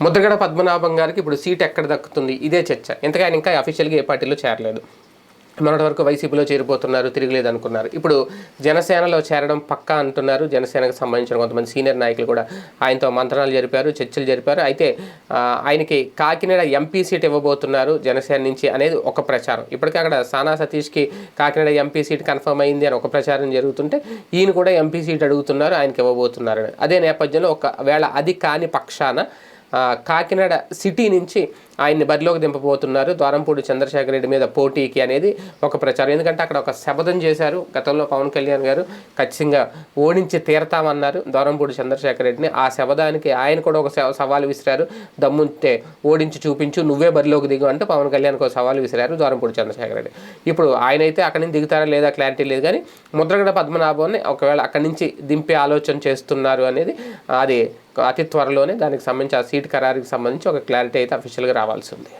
ముద్రగడ పద్మనాభం గారికి ఇప్పుడు సీట్ ఎక్కడ దక్కుతుంది? ఇదే చర్చ. ఇంతగా ఆయన ఇంకా అఫీషియల్గా ఏ పార్టీలో చేరలేదు. మొన్నటి వరకు వైసీపీలో చేరిపోతున్నారు తిరగలేదు అనుకున్నారు ఇప్పుడు జనసేనలో చేరడం పక్కా అంటున్నారు. జనసేనకు సంబంధించిన కొంతమంది సీనియర్ నాయకులు కూడా ఆయనతో మంత్రాలు జరిపారు చర్చలు జరిపారు. అయితే ఆయనకి కాకినాడ ఎంపీ సీట్ ఇవ్వబోతున్నారు జనసేన నుంచి అనేది ఒక ప్రచారం. ఇప్పటికే అక్కడ సానా సతీష్కి కాకినాడ ఎంపీ సీట్ కన్ఫర్మ్ అయింది అని ఒక ప్రచారం జరుగుతుంటే ఈయన కూడా ఎంపీ సీట్ అడుగుతున్నారు ఆయనకి ఇవ్వబోతున్నారు. అదే నేపథ్యంలో ఒకవేళ అది కాని పక్షాన కాకినాడ సిటీ నుంచి ఆయన్ని బరిలోకి దింపబోతున్నారు. ద్వారంపూడి చంద్రశేఖర్ రెడ్డి మీద పోటీకి అనేది ఒక ప్రచారం. ఎందుకంటే అక్కడ ఒక శపథం చేశారు గతంలో పవన్ కళ్యాణ్ గారు. ఖచ్చితంగా ఓడించి తీరతామన్నారు ద్వారంపూడి చంద్రశేఖర్ రెడ్డిని. ఆ శపథానికి ఆయన కూడా ఒక సవ- సవాల్ విసిరారు. దమ్ముంటే ఓడించి చూపించు నువ్వే బరిలోకి దిగు అంటే పవన్ కళ్యాణ్కి ఒక సవాల్ విసిరారు ద్వారంపూడి చంద్రశేఖర్ రెడ్డి. ఇప్పుడు ఆయన అయితే అక్కడి నుంచి దిగుతారా లేదా క్లారిటీ లేదు కానీ ముద్రగడ పద్మనాభాన్ని ఒకవేళ అక్కడి నుంచి దింపే ఆలోచన చేస్తున్నారు అనేది అది అతి త్వరలోనే దానికి సంబంధించి ఆ సీట్ ఖరారుకి సంబంధించి ఒక క్లారిటీ అయితే అఫీషియల్గా రావాల్సి ఉంది.